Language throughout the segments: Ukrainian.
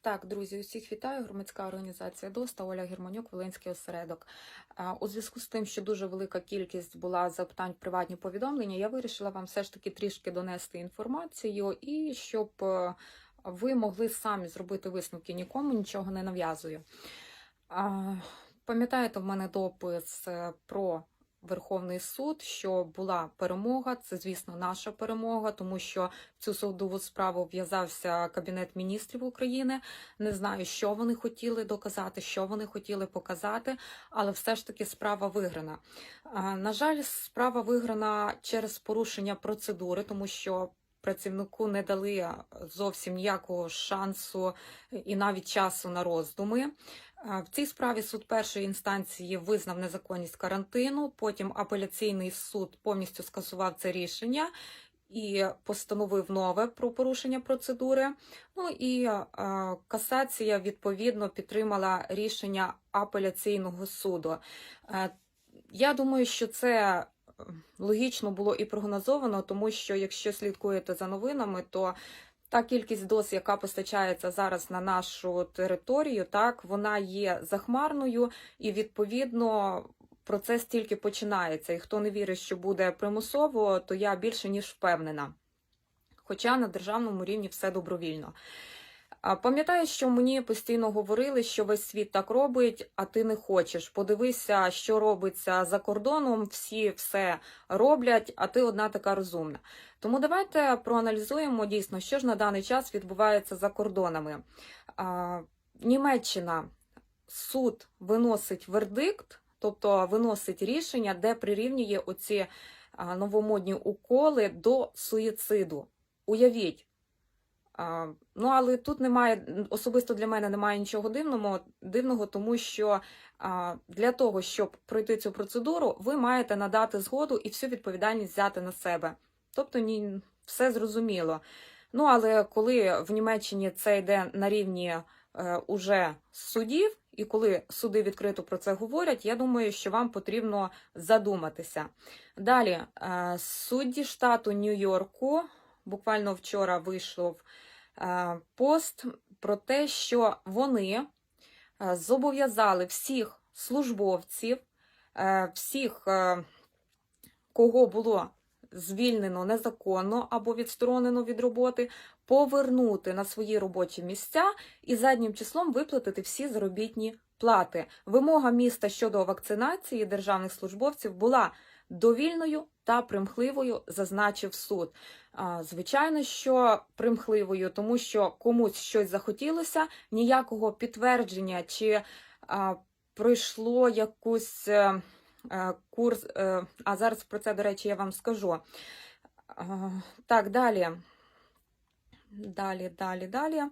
Так, друзі, усіх вітаю. Громадська організація ДОСТА Оля Германюк, Волинський осередок. У зв'язку з тим, що дуже велика кількість була запитань приватні повідомлення, я вирішила вам все ж таки трішки донести інформацію і щоб е, ви могли самі зробити висновки, нікому нічого не нав'язую. Пам'ятаєте, в мене допис е, про Верховний суд, що була перемога. Це, звісно, наша перемога, тому що в цю судову справу в'язався Кабінет міністрів України. Не знаю, що вони хотіли доказати, що вони хотіли показати, але все ж таки справа виграна. На жаль, справа виграна через порушення процедури, тому що. Працівнику не дали зовсім ніякого шансу і навіть часу на роздуми. В цій справі суд першої інстанції визнав незаконність карантину. Потім апеляційний суд повністю скасував це рішення і постановив нове про порушення процедури. Ну і а, касація відповідно підтримала рішення апеляційного суду. Е, Я думаю, що це е, логічно було і прогнозовано, тому що якщо слідкуєте за новинами, то та кількість доз, яка постачається зараз на нашу територію, так вона є захмарною, і відповідно процес тільки починається. І хто не вірить, що буде примусово, то я більше ніж впевнена. Хоча на державному рівні все добровільно. Пам'ятаю, що мені постійно говорили, що весь світ так робить, а ти не хочеш. Подивися, що робиться за кордоном, всі все роблять, а ти одна така розумна. Тому давайте проаналізуємо дійсно, що ж на даний час відбувається за кордонами. Німеччина суд виносить вердикт, тобто виносить рішення, де прирівнює оці новомодні уколи до суїциду. Уявіть. Ну, але тут немає особисто для мене немає нічого дивного, дивного, тому що для того, щоб пройти цю процедуру, ви маєте надати згоду і всю відповідальність взяти на себе. Тобто, ні, все зрозуміло. Ну, але коли в Німеччині це йде на рівні е, уже судів, і коли суди відкрито про це говорять, я думаю, що вам потрібно задуматися. Далі, е, судді штату Нью-Йорку буквально вчора вийшов пост про те, що вони е, зобов'язали всіх службовців, е, всіх, е, кого було звільнено незаконно або відсторонено від роботи, повернути на свої робочі місця і заднім числом виплатити всі заробітні плати. Вимога міста щодо вакцинації державних службовців була довільною та примхливою, зазначив суд. Звичайно, що примхливою, тому що комусь щось захотілося, ніякого підтвердження чи пройшло якусь е, е, курс. е, А зараз про це, до речі, я вам скажу. Так, далі. Далі, далі, далі.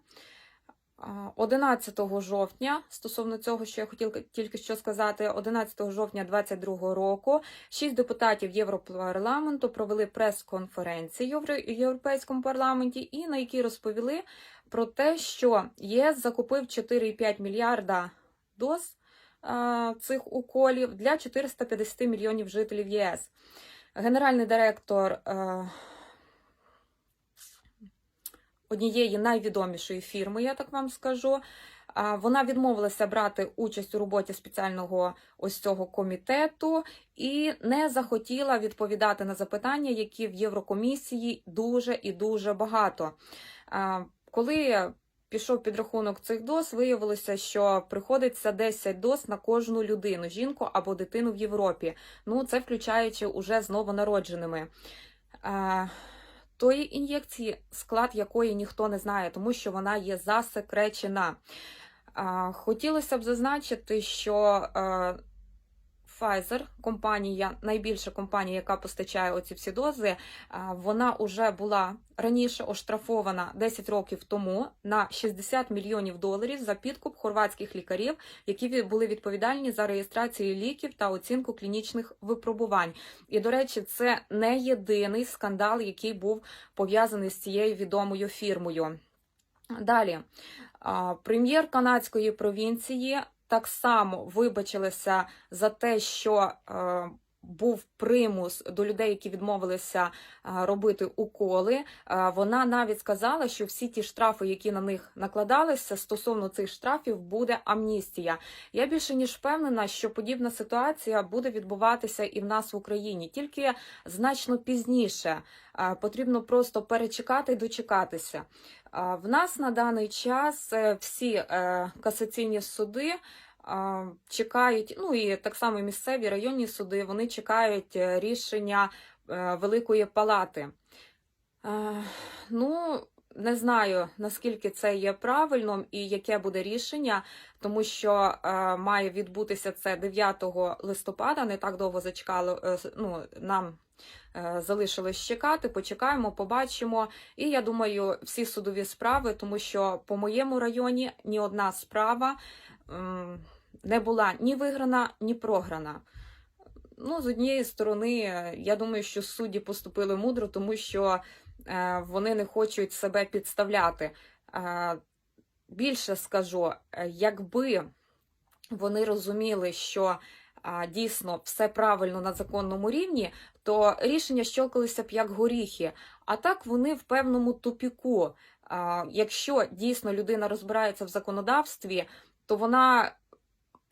А, 11 жовтня, стосовно цього, що я хотіла тільки що сказати, 11 жовтня 2022 року шість депутатів Європарламенту провели прес-конференцію в Європейському парламенті, і на якій розповіли про те, що ЄС закупив 4,5 мільярда доз цих уколів для 450 мільйонів жителів ЄС. Генеральний директор. Однієї найвідомішої фірми, я так вам скажу. Вона відмовилася брати участь у роботі спеціального ось цього комітету і не захотіла відповідати на запитання, які в Єврокомісії дуже і дуже багато. Коли пішов підрахунок цих доз, виявилося, що приходиться 10 доз на кожну людину, жінку або дитину в Європі. Ну, це включаючи уже з новонародженими. Тої ін'єкції, склад якої ніхто не знає, тому що вона є засекречена. Хотілося б зазначити, що е, Pfizer, компанія, найбільша компанія, яка постачає оці всі дози, вона вже була раніше оштрафована 10 років тому на 60 мільйонів доларів за підкуп хорватських лікарів, які були відповідальні за реєстрацію ліків та оцінку клінічних випробувань. І, до речі, це не єдиний скандал, який був пов'язаний з цією відомою фірмою. Далі, прем'єр канадської провінції так само вибачилися за те, що е, був примус до людей, які відмовилися робити уколи. Вона навіть сказала, що всі ті штрафи, які на них накладалися, стосовно цих штрафів буде амністія. Я більше ніж впевнена, що подібна ситуація буде відбуватися і в нас в Україні, тільки значно пізніше. Потрібно просто перечекати і дочекатися. В нас на даний час е, всі е, касаційні суди чекають, ну і так само місцеві районні суди, вони чекають е, рішення е, Великої Палати. Е, Ну, не знаю, наскільки це є правильно і яке буде рішення, тому що має відбутися це 9 листопада, не так довго зачекало, е, ну, нам залишилось чекати, почекаємо, побачимо. І я думаю, всі судові справи, тому що по моєму районі ні одна справа не була ні виграна, ні програна. Ну, з однієї сторони, я думаю, що судді поступили мудро, тому що е, вони не хочуть себе підставляти. Е, більше скажу, е, якби вони розуміли, що дійсно все правильно на законному рівні, то рішення щелкалися б як горіхи. А так вони в певному тупіку. Якщо дійсно людина розбирається в законодавстві, то вона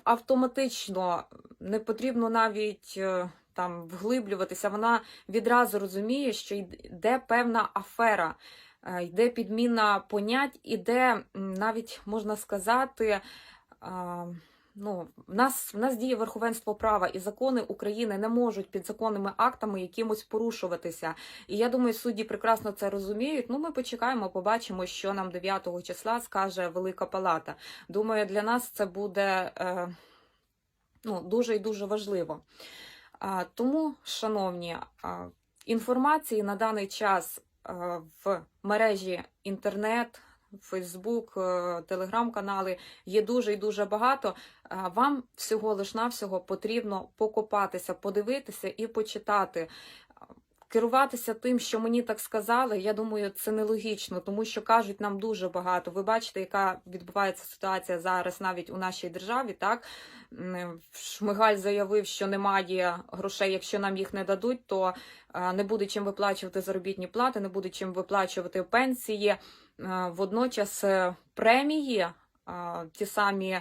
автоматично не потрібно навіть е, там вглиблюватися. Вона відразу розуміє, що йде певна афера, е, йде підміна понять, іде навіть можна сказати. Ну, в нас в нас діє верховенство права, і закони України не можуть підзаконними актами якимось порушуватися. І я думаю, судді прекрасно це розуміють. Ну, ми почекаємо, побачимо, що нам 9 числа скаже Велика Палата. Думаю, для нас це буде е, ну, дуже і дуже важливо. А, тому, шановні, а, інформації на даний час а, в мережі інтернет, Фейсбук, е, телеграм-канали є дуже і дуже багато. Вам всього лиш навсього потрібно покопатися, подивитися і почитати. Керуватися тим, що мені так сказали, я думаю, це нелогічно, тому що кажуть нам дуже багато. Ви бачите, яка відбувається ситуація зараз навіть у нашій державі. Так Шмигаль заявив, що немає грошей. Якщо нам їх не дадуть, то е, не буде чим виплачувати заробітні плати, не буде чим виплачувати пенсії. Водночас е, премії, ті самі.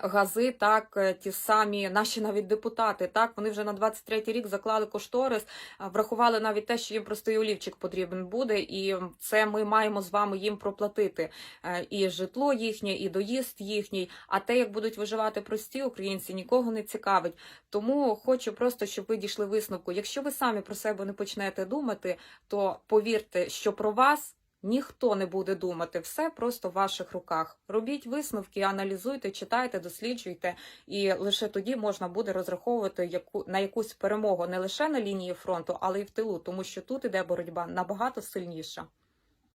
Гази, так, е, ті самі наші навіть депутати, так, вони вже на 23-й рік заклали кошторис, врахували навіть те, що їм простий олівчик потрібен буде, і це ми маємо з вами їм проплатити. Е, І житло їхнє, і доїзд їхній. А те, як будуть виживати прості українці, нікого не цікавить. Тому хочу просто, щоб ви дійшли висновку. Якщо ви самі про себе не почнете думати, то повірте, що про вас. Ніхто не буде думати, все просто в ваших руках. Робіть висновки, аналізуйте, читайте, досліджуйте, і лише тоді можна буде розраховувати яку на якусь перемогу не лише на лінії фронту, але й в тилу, тому що тут іде боротьба набагато сильніша.